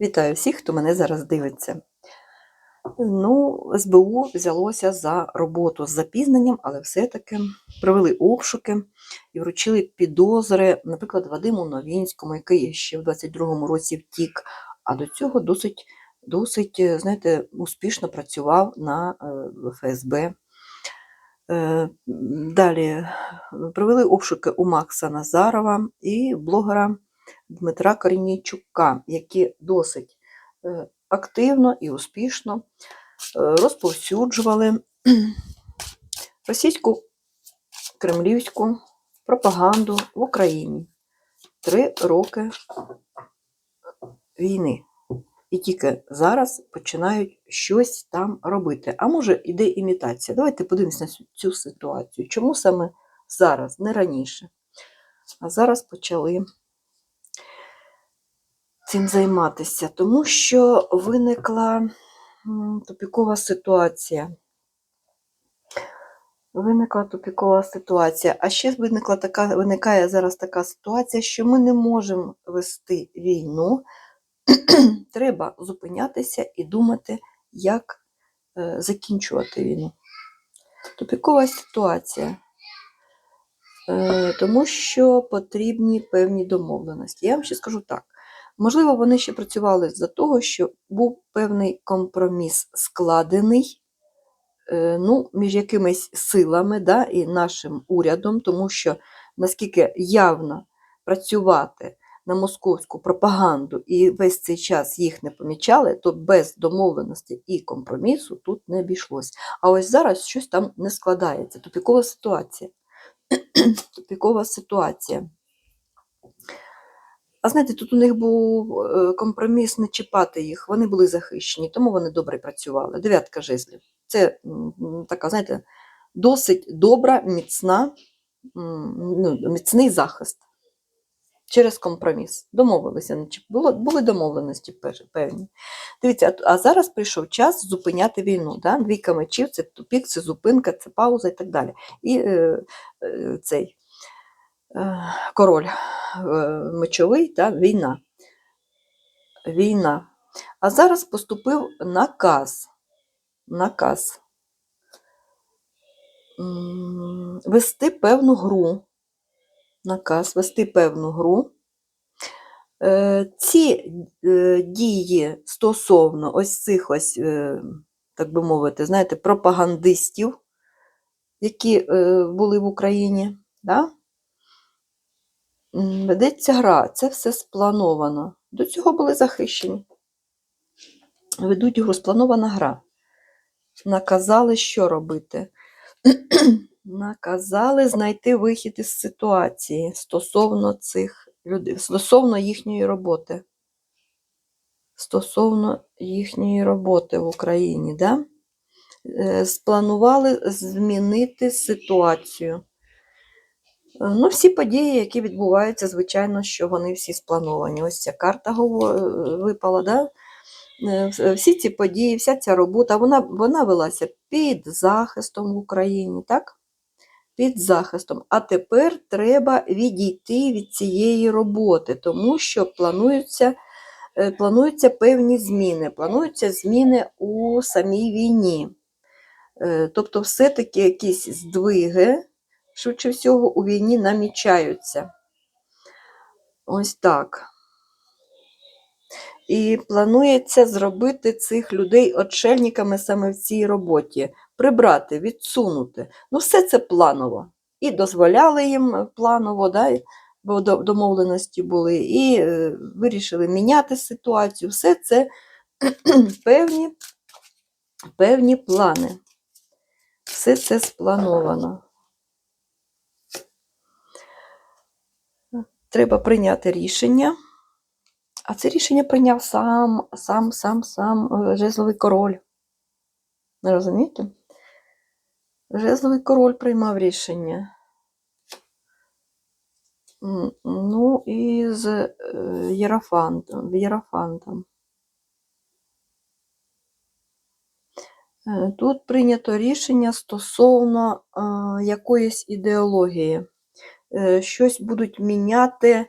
Вітаю всіх, хто мене зараз дивиться. Ну, СБУ взялося за роботу з запізненням, але все-таки провели обшуки і вручили підозри, наприклад, Вадиму Новінському, який ще в 22-му році втік, а до цього досить, досить знаєте, успішно працював на е, ФСБ. Е, Далі провели обшуки у Макса Назарова і блогера Дмитра Корінійчука, які досить е, активно і успішно е, розповсюджували російську кремлівську пропаганду в Україні. Три роки війни. І тільки зараз починають щось там робити. А може, іде імітація. Давайте подивимося на цю ситуацію. Чому саме зараз, не раніше? А зараз почали цим займатися, тому що виникла тупікова ситуація. Виникла тупікова ситуація. А ще виникла така, виникає зараз така ситуація, що ми не можемо вести війну. Треба зупинятися і думати, як е, закінчувати війну. Тупікова ситуація. Е, тому що потрібні певні домовленості. Я вам ще скажу так. Можливо, вони ще працювали за того, що був певний компроміс складений е, ну, між якимись силами да, і нашим урядом, тому що наскільки явно працювати на московську пропаганду і весь цей час їх не помічали, то без домовленості і компромісу тут не обійшлось. А ось зараз щось там не складається. Тупікова ситуація. Тупікова ситуація. А знаєте, тут у них був е, компроміс не чіпати їх, вони були захищені, тому вони добре працювали. Дев'ятка жезлів. Це така, знаєте, досить добра, міцна, ну, міцний захист через компроміс. Домовилися, були домовленості певні. Дивіться, а зараз прийшов час зупиняти війну. Да? Двійка мечів це тупік, це зупинка, це пауза і так далі. І е, е, цей король е, мечовий, та, війна. Війна. А зараз поступив наказ. Наказ. Вести певну гру. Наказ вести певну гру. Е, Ці е, дії стосовно ось цих ось, е, так би мовити, знаєте, пропагандистів, які е, були в Україні, да? Ведеться гра, це все сплановано. До цього були захищені. Ведуть гру, спланована гра. Наказали, що робити. Наказали знайти вихід із ситуації стосовно цих людей, стосовно їхньої роботи. Стосовно їхньої роботи в Україні, да? Е, спланували змінити ситуацію. Е, Ну, всі події, які відбуваються, звичайно, що вони всі сплановані. Ось ця карта е, випала, да? Е, всі ці події, вся ця робота, вона, вона велася під захистом в Україні, так? Під захистом. А тепер треба відійти від цієї роботи, тому що плануються, плануються певні зміни. Плануються зміни у самій війні. Тобто, все-таки якісь здвиги, швидше всього, у війні намічаються. Ось так. І планується зробити цих людей отшельниками саме в цій роботі, прибрати, відсунути. Ну, все це планово. І дозволяли їм планово, да, бо домовленості були, і е, вирішили міняти ситуацію. Все це певні, певні плани. Все це сплановано. Треба прийняти рішення. А це рішення прийняв сам, сам, сам, сам е, жезловий король. Розумієте? Жезловий король приймав рішення. Ну, і з е, Єрофантом. Е, Тут прийнято рішення стосовно якоїсь ідеології. Е, Щось будуть міняти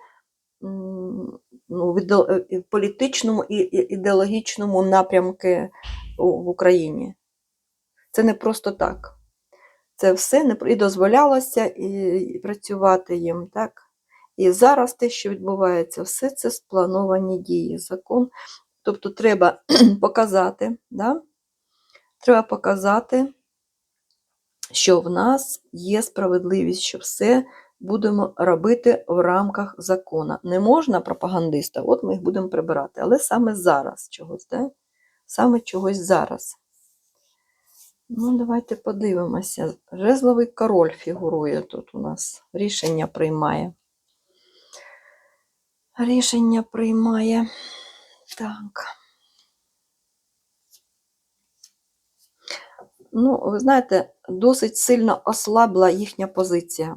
ну, е, в політичному і ідеологічному напрямку у- в Україні. Це не просто так. Це все не і дозволялося і працювати їм, так? І зараз те, що відбувається, все це сплановані дії, закон. Тобто треба показати, да? треба показати, що в нас є справедливість, що все будемо робити в рамках закону. Не можна пропагандиста, от ми їх будемо прибирати, але саме зараз чогось, да? саме чогось зараз. Ну, давайте подивимося. Жезловий король фігурує тут у нас. Рішення приймає. Рішення приймає. Так. Ну, ви знаєте, досить сильно ослабла їхня позиція,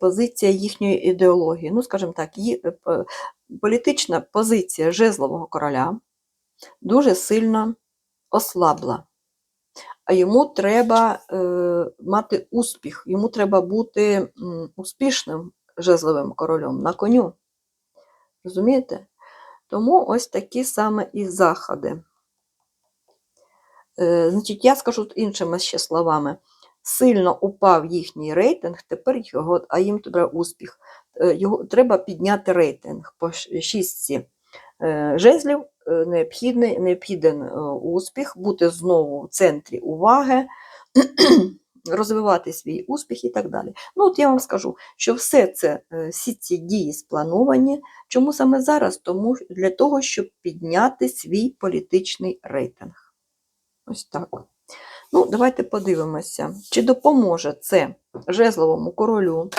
позиція їхньої ідеології. Ну, скажімо так, ї- е, політична позиція жезлового короля дуже сильно ослабла. А йому треба е, мати успіх, йому треба бути успішним жезловим королем на коню. Розумієте? Тому ось такі саме і заходи. Е, Значить, я скажу іншими ще словами. Сильно упав їхній рейтинг, тепер його, а їм треба успіх. Е, Його треба підняти рейтинг по шістці е, жезлів. е, Необхідний, необхіден успіх, бути знову в центрі уваги, розвивати свій успіх і так далі. Ну, от я вам скажу, що все це, всі ці дії сплановані. Чому саме зараз? Тому для того, щоб підняти свій політичний рейтинг. Ось так. Ну, давайте подивимося, чи допоможе це жезловому королю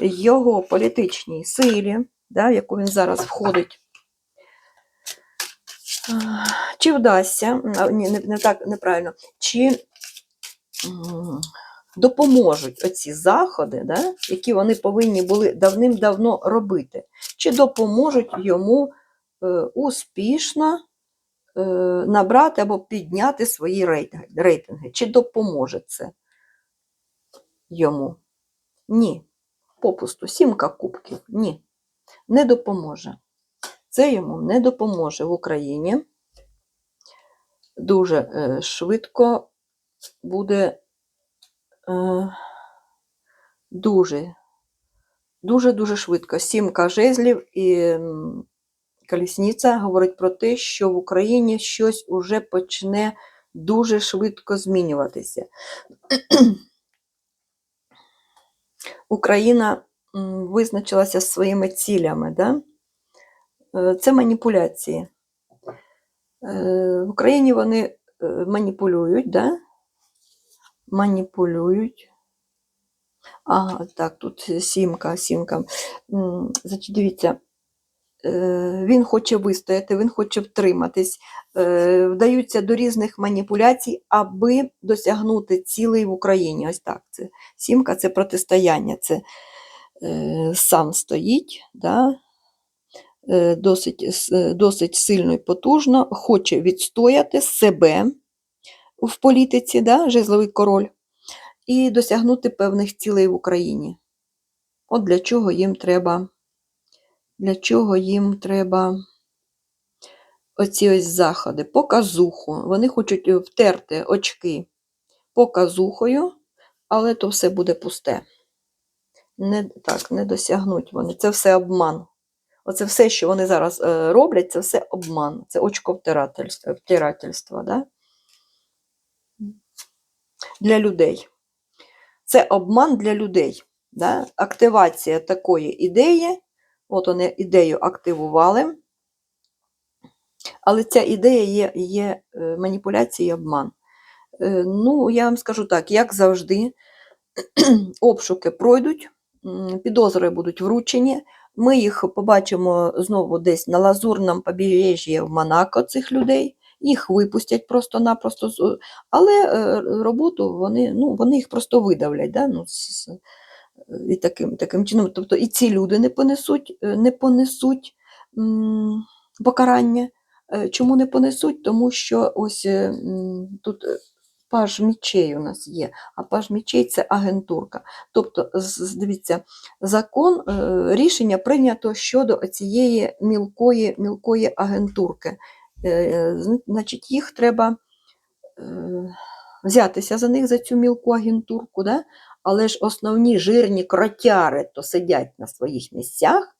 його політичній силі, да, в яку він зараз входить. Чи вдасться, ні, не, не так неправильно, чи допоможуть оці заходи, да, які вони повинні були давним-давно робити, чи допоможуть йому е, успішно набрати або підняти свої рейтинги. Чи допоможе це йому? Ні. Попусту, сімка кубків. Ні. Не допоможе. Це йому не допоможе в Україні. Дуже е, швидко буде е, дуже, дуже-дуже швидко. Сімка жезлів і колісниця говорить про те, що в Україні щось уже почне дуже швидко змінюватися. Україна визначилася своїми цілями. Да? Е, Це маніпуляції. Е, В Україні вони е, маніпулюють, да? маніпулюють. Ага, так, тут сімка, сімка. Значить, дивіться, він хоче вистояти, він хоче втриматись, е, вдаються до різних маніпуляцій, аби досягнути цілей в Україні. Ось так. Це сімка це протистояння, це е, сам стоїть, да? е, досить, е, досить сильно і потужно, хоче відстояти себе в політиці, да? жезловий король, і досягнути певних цілей в Україні. От для чого їм треба, для чого їм треба оці ось заходи, показуху. Вони хочуть е, втерти очки показухою, але то все буде пусте. Не, так, не досягнуть вони. Це все обман. Оце все, що вони зараз е, роблять, це все обман, це очковтирательство, втирательство, да? для людей. Це обман для людей. Да? Активація такої ідеї, от вони ідею активували, але ця ідея є, є е, маніпуляція і обман. Е, Ну, я вам скажу так, як завжди, обшуки пройдуть, підозри будуть вручені. Ми їх побачимо знову десь на лазурному побережжі в Монако цих людей. Їх випустять просто-напросто, але е, роботу вони, ну, вони їх просто видавлять. Да? Ну, і таким, таким чином. Тобто і ці люди не понесуть, е, не понесуть покарання. Е, Чому не понесуть? Тому що ось е, тут паж мічей у нас є, а паж мічей це агентурка. Тобто, дивіться, закон, рішення прийнято щодо цієї мілкої, мілкої агентурки. Значить, їх треба взятися за них, за цю мілку агентурку, да? Але ж основні жирні кротяри то сидять на своїх місцях,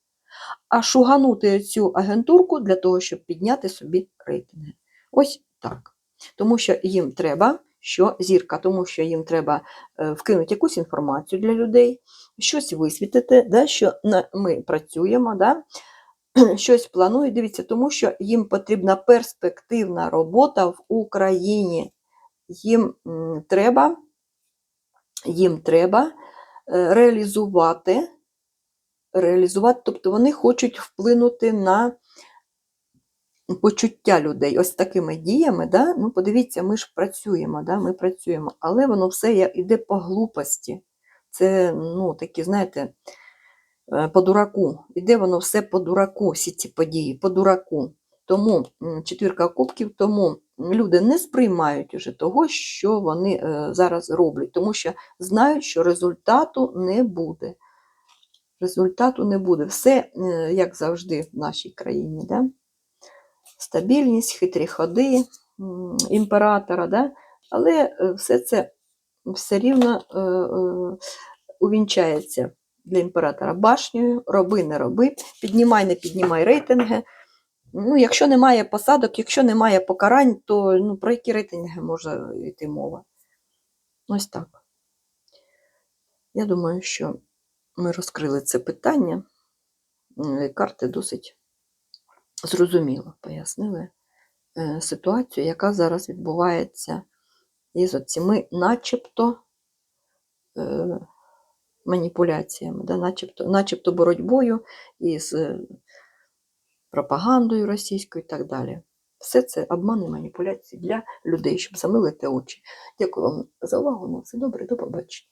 а шуганути цю агентурку для того, щоб підняти собі рейтинги. Ось так. Тому що їм треба, що зірка, тому що їм треба е, вкинути якусь інформацію для людей, щось висвітити, да, що ми працюємо, да, щось планують. Дивіться, тому що їм потрібна перспективна робота в Україні. Їм треба, їм треба е, реалізувати, реалізувати, тобто вони хочуть вплинути на почуття людей. Ось такими діями, да? ну подивіться, ми ж працюємо, да? ми працюємо, але воно все йде по глупості. Це, ну, такі, знаєте, е, по дураку. Іде воно все по дураку, всі ці події, по дураку. Тому четвірка кубків, тому люди не сприймають уже того, що вони е, зараз роблять, тому що знають, що результату не буде. Результату не буде. Все, е, як завжди, в нашій країні. Да? Стабільність, хитрі ходи імператора, да? але е, все це все рівно увінчається для імператора башнею, роби, не роби, піднімай, не піднімай рейтинги. Ну, якщо немає посадок, якщо немає покарань, то ну, про які рейтинги може йти мова? Ось так. Я думаю, що ми розкрили це питання. Карти досить зрозуміло пояснили е, ситуацію, яка зараз відбувається із оціми начебто е, маніпуляціями, да, начебто, начебто боротьбою із е, пропагандою російською і так далі. Все це обмани маніпуляції для людей, щоб замилити очі. Дякую вам за увагу. На все добре, до побачення.